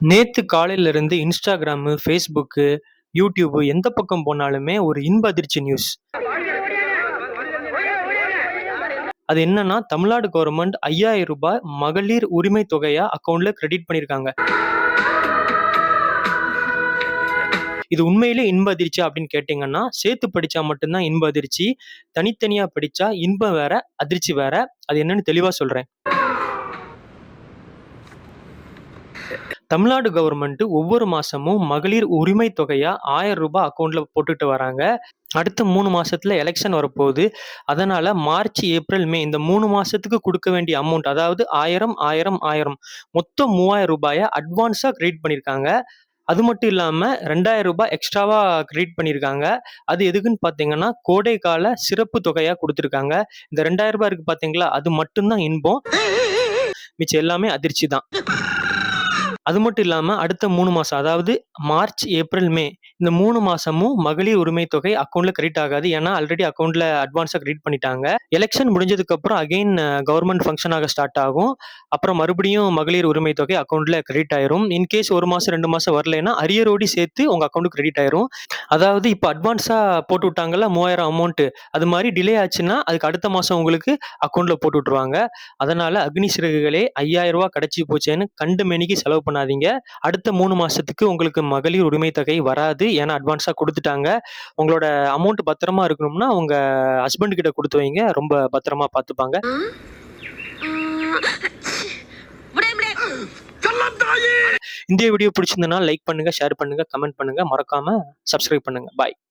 நேத்து காலையிலிருந்து Instagram, Facebook, YouTube எந்த பக்கம் போனாலுமே ஒரு இன்ப அதிர்ச்சி நியூஸ். அது என்னன்னா, தமிழ்நாடு கவர்மெண்ட் ரூ. 5000 மகளிர் உரிமை தொகையா அக்கவுண்ட்ல கிரெடிட் பண்ணியிருக்காங்க. இது உண்மையிலே இன்ப அதிர்ச்சியா அப்படின்னு கேட்டீங்கன்னா, சேர்த்து படிச்சா மட்டும் தான் இன்ப அதிர்ச்சி. தனித்தனியா படிச்சா இன்பம் வேற, அதிர்ச்சி வேற. அது என்னன்னு தெளிவா சொல்றேன். தமிழ்நாடு கவர்மெண்ட் ஒவ்வொரு மாசமும் மகளிர் உரிமை தொகையா ஆயிரம் ரூபாய் அக்கௌண்ட்ல போட்டுட்டு வராங்க. அடுத்த மூணு மாசத்துல எலெக்ஷன் வரப்போகுது. அதனால மார்ச், ஏப்ரல், மே இந்த மூணு மாசத்துக்கு கொடுக்க வேண்டிய அமௌண்ட் அதாவது ஆயிரம் ஆயிரம் ஆயிரம் மொத்தம் மூவாயிரம் ரூபாயை அட்வான்ஸா கிரெடிட் பண்ணியிருக்காங்க. அது மட்டும் இல்லாம ரெண்டாயிரம் ரூபாய் எக்ஸ்ட்ராவா கிரெடிட் பண்ணியிருக்காங்க. அது எதுக்குன்னு பார்த்தீங்கன்னா, கோடைக்கால சிறப்பு தொகையா கொடுத்துருக்காங்க இந்த ரெண்டாயிரம் ரூபாய் இருக்கு பார்த்தீங்களா, அது மட்டும்தான் இன்பம். மிச்சம் எல்லாமே அதிர்ச்சி தான். அது மட்டும் இல்லாமல் அடுத்த மூணு மாதம் அதாவது மார்ச், ஏப்ரல், மே இந்த மூணு மாசமும் மகளிர் உரிமை தொகை அக்கௌண்ட்ல கிரெடிட் ஆகாது. ஏன்னா ஆல்ரெடி அக்கௌண்ட்ல அட்வான்ஸா கிரெடிட் பண்ணிட்டாங்க. எலெக்ஷன் முடிஞ்சதுக்கு அப்புறம் அகைன் கவர்மெண்ட் ஃபங்க்ஷன் ஆக ஸ்டார்ட் ஆகும். அப்புறம் மறுபடியும் மகளிர் உரிமை தொகை அக்கௌண்ட்ல கிரெடிட் ஆயிரும். இன்கேஸ் ஒரு மாசம், ரெண்டு மாசம் வரலைன்னா அரியரோடி சேர்த்து உங்க அக்கௌண்ட் கிரெடிட் ஆயிரும். அதாவது இப்போ அட்வான்ஸா போட்டு விட்டாங்கல்ல 3000 அமௌண்ட் அது மாதிரி டிலே ஆச்சுன்னா, அதுக்கு அடுத்த மாசம் உங்களுக்கு அக்கௌண்ட்ல போட்டு விட்டுருவாங்க. அதனால அக்னி சிறகுகளே ஐயாயிரம் ரூபாய் கிடைச்சி போச்சேன்னு கண்டு மேனிக்கு செலவு பண்ணாதீங்க. அடுத்த மூணு மாசத்துக்கு உங்களுக்கு மகளிர் உரிமை தொகை வராது. ஏன்னா அட்வான்ஸா குடுத்துட்டாங்க. உங்களோட அமௌண்ட் பத்திரமா இருக்கணும்னா, உங்க ஹஸ்பண்ட் கிட்ட குடுத்து வைங்க. ரொம்ப பத்திரமா பார்த்துப்பாங்க. இந்த வீடியோ பிடிச்சிருந்ததுனா லைக் பண்ணுங்க, ஷேர் பண்ணுங்க, கமெண்ட் பண்ணுங்க. மறக்காம சப்ஸ்கிரைப் பண்ணுங்க. பாய்.